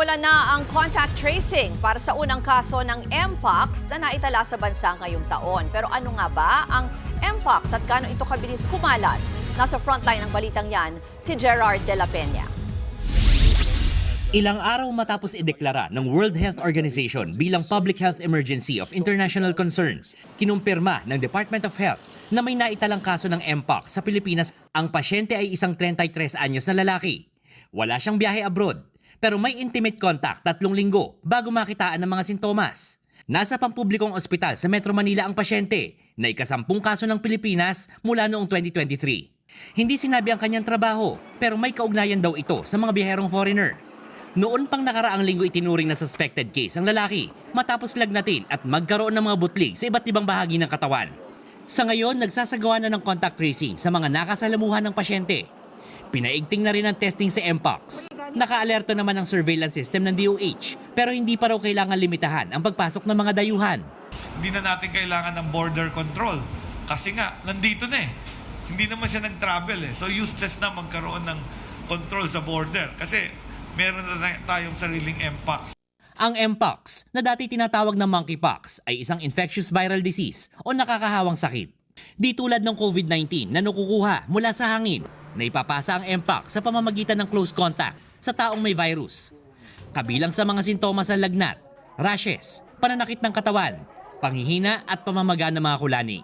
Nagsimula na ang contact tracing para sa unang kaso ng Mpox na naitala sa bansa ngayong taon. Pero ano nga ba ang Mpox at gaano ito kabilis kumalat? Nasa frontline ng balitang yan, si Gerard de la Peña. Ilang araw matapos ideklara ng World Health Organization bilang public health emergency of international concern, kinumpirma ng Department of Health na may naitalang kaso ng Mpox sa Pilipinas. Ang pasyente ay isang 33 anyos na lalaki. Wala siyang biyahe abroad, pero may intimate contact tatlong linggo bago makitaan ng mga sintomas. Nasa pampublikong ospital sa Metro Manila ang pasyente na ikasampung kaso ng Pilipinas mula noong 2023. Hindi sinabi ang kanyang trabaho, pero may kaugnayan daw ito sa mga biherong foreigner. Noon pang nakaraang linggo itinuring na suspected case ang lalaki matapos lagnatin at magkaroon ng mga butlig sa iba't ibang bahagi ng katawan. Sa ngayon, nagsasagawa na ng contact tracing sa mga nakasalamuhan ng pasyente. Pinaigting na rin ang testing sa Mpox. Nakaalerto naman ang surveillance system ng DOH pero hindi pa raw kailangan limitahan ang pagpasok ng mga dayuhan. hindi na natin kailangan ng border control. Kasi nga, nandito na eh. Hindi naman siya nag-travel eh. So useless na magkaroon ng control sa border. Kasi meron na tay- tayong sariling MPOX. Ang Mpox, na dati tinatawag na monkeypox, ay isang infectious viral disease o nakakahawang sakit. Di tulad ng COVID-19 na nakukuha mula sa hangin na ipapasa ang Mpox sa pamamagitan ng close contact sa taong may virus. Kabilang sa mga sintomas ang lagnat, rashes, pananakit ng katawan, panghihina at pamamaga ng mga kulani.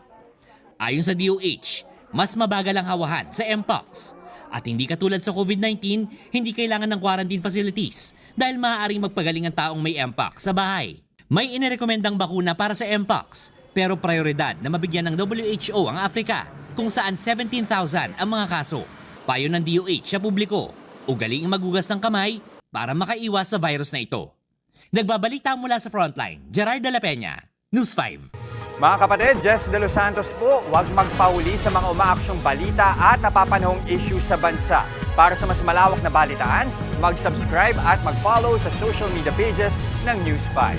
Ayon sa DOH, mas mabagal ang hawahan sa Mpox. At hindi katulad sa COVID-19, hindi kailangan ng quarantine facilities dahil maaaring magpagaling ang taong may Mpox sa bahay. May inirekomendang bakuna para sa Mpox, pero prioridad na mabigyan ng WHO ang Africa kung saan 17,000 ang mga kaso. Payo ng DOH sa publiko, ugaling magugas ng kamay para makaiwas sa virus na ito. Nagbabalita mula sa Frontline, Gerard de la Peña, News 5. Mga kapatid, Jess De Los Santos po, huwag magpauli sa mga umaaksyong balita at napapanahong issue sa bansa. Para sa mas malawak na balitaan, mag-subscribe at mag-follow sa social media pages ng News 5.